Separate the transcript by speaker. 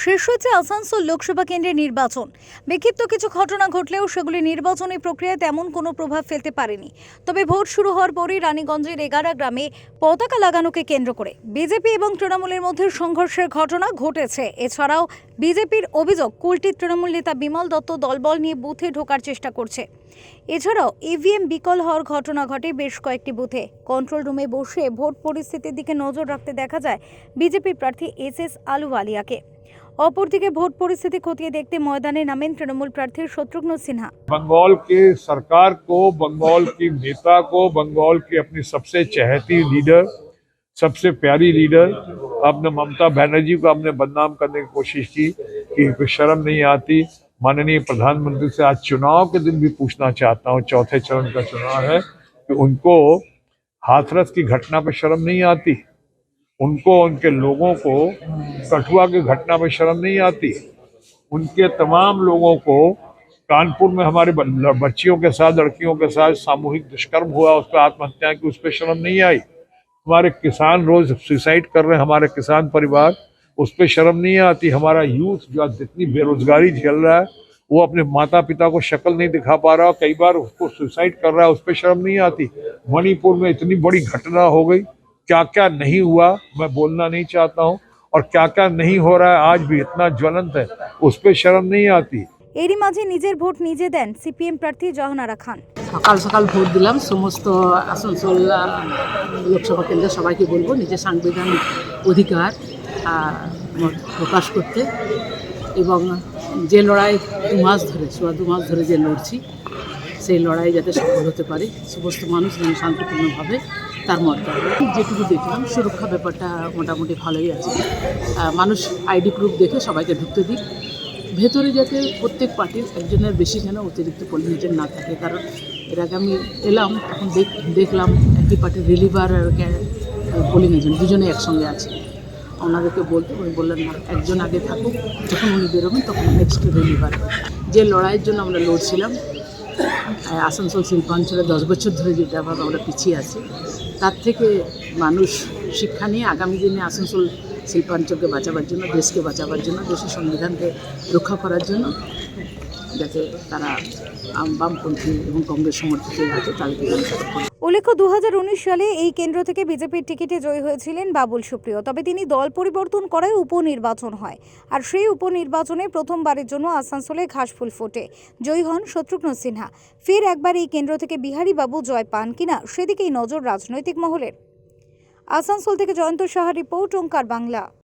Speaker 1: শেষ হয়েছে আসানসোল লোকসভা কেন্দ্রের নির্বাচন। বিক্ষিপ্ত কিছু ঘটনা ঘটলেও সেগুলি নির্বাচনী প্রক্রিয়ায় তেমন কোনো প্রভাব ফেলতে পারেনি। তবে ভোট শুরু হওয়ার পরই রানীগঞ্জের এগারা গ্রামে পতাকা লাগানোকে কেন্দ্র করে বিজেপি এবং তৃণমূলের মধ্যে সংঘর্ষের ঘটনা ঘটেছে। এছাড়াও বিজেপির অভিযোগ কুলটির তৃণমূল নেতা বিমল দত্ত দলবল নিয়ে বুথে ঢোকার চেষ্টা করছে। এছাড়াও ইভিএম বিকল হওয়ার ঘটনা ঘটে বেশ কয়েকটি বুথে। কন্ট্রোল রুমে বসে ভোট পরিস্থিতির দিকে নজর রাখতে দেখা যায় বিজেপি প্রার্থী এস এস আলুওয়ালিয়াকে অপরদিকে ভোট পরিস্থিতি খতিয়ে দেখতে ময়দানে নামেন তৃণমূল প্রার্থী শত্রুঘ্ন সিনহা
Speaker 2: बंगाल के सरकार को बंगाल की नेता को बंगाल की अपनी सबसे चहेती लीडर सबसे प्यारी लीडर आपने ममता बनर्जी को आपने बदनाम करने की कोशिश की कि कोई शर्म नहीं आती माननीय प्रधानमंत्री से आज चुनाव के दिन भी पूछना चाहता हूँ चौथे चरण का चुनाव है कि उनको हाथरस की घटना पर शर्म नहीं आती उनको, उनके लोगों को कठुआ की घटना पर शर्म नहीं आती। उनके तमाम लोगों को कानपुर में हमारे बच्चियों के साथ, लड़कियों के साथ सामूहिक दुष्कर्म हुआ उस पर आत्महत्या की, उस पर शर्म नहीं आई। हमारे किसान रोज सुसाइड कर रहे हैं, हमारे किसान परिवार, उस पर शर्म नहीं आती। हमारा यूथ जो जितनी बेरोजगारी झेल रहा है, वो अपने माता पिता को शक्ल नहीं दिखा पा रहा, कई बार उसको सुसाइड कर रहा है, उस पर शर्म नहीं आती। मणिपुर में इतनी बड़ी घटना हो गई क्या क्या नहीं हुआ मैं बोलना नहीं चाहता हूँ और क्या क्या नहीं हो रहा है आज भी इतना ज्वलंत है उस पर शर्म नहीं आती
Speaker 1: এরই মাঝে নিজের ভোট নিজে দেন সিপিএম প্রার্থী জহনারা খান
Speaker 3: সকাল সকাল ভোট দিলাম সমস্ত আসানসোল আহ, লোকসভা কেন্দ্রে সবাইকে বলবো নিজের সাংবিধানিক অধিকার আহ, মত প্রকাশ করতে এবং যে লড়াই দু মাস ধরে সোয়া দু মাস ধরে যে লড়ছি সেই লড়াই যাতে সফল হতে পারে সমস্ত মানুষ যেন শান্তিপূর্ণভাবে তার মত। দেয় যেটুকু দেখলাম, সুরক্ষা ব্যাপারটা মোটামুটি ভালোই আছে। মানুষ আইডি প্রুফ দেখে সবাইকে ঢুকতে দিক। ভেতরে যাতে প্রত্যেক পার্টির একজনের বেশি যেন অতিরিক্ত পোলিং না থাকে। কারণ এর আগে আমি এলাম তখন দেখ- দেখলাম একই পার্টির রিলিভার আর পোলিং এজেন্ট দুজনে একসঙ্গে আছে। ওনাদেরকে বলতে, উনি বললেন, না, একজন আগে থাকুক, যখন উনি বেরোবেন তখন নেক্সট রিলিভার। যে লড়াইয়ের জন্য আমরা লড়ছিলাম আসানসোল শিল্পাঞ্চলে দশ বছর ধরে যেটাভাবে আমরা পিছিয়ে আছি তার থেকে মানুষ শিক্ষা নিয়ে আগামী দিনে আসানসোল শিল্পাঞ্চলকে বাঁচাবার জন্য, দেশকে বাঁচাবার জন্য, দেশের সংবিধানকে রক্ষা করার জন্য যাতে তারা বামপন্থী এবং কংগ্রেস সমর্থিত আছে তাদেরকে।
Speaker 1: উল্লেখ্য, দুহাজার উনিশ সালে এই কেন্দ্র থেকে বিজেপির টিকিটে জয়ী হয়েছিলেন বাবুল সুপ্রিয়। তবে তিনি দল পরিবর্তন করায় উপনির্বাচন হয়। আর সেই উপনির্বাচনে প্রথমবারের জন্য আসানসোলে ঘাসফুল ফোটে। জয়ী হন শত্রুঘ্ন সিনহা। ফের একবার এই কেন্দ্র থেকে বিহারী বাবু জয় পান কিনা সেদিকেই নজর রাজনৈতিক মহলের। আসানসোল থেকে জয়ন্ত সাহা রিপোর্ট, ওঙ্কার বাংলা।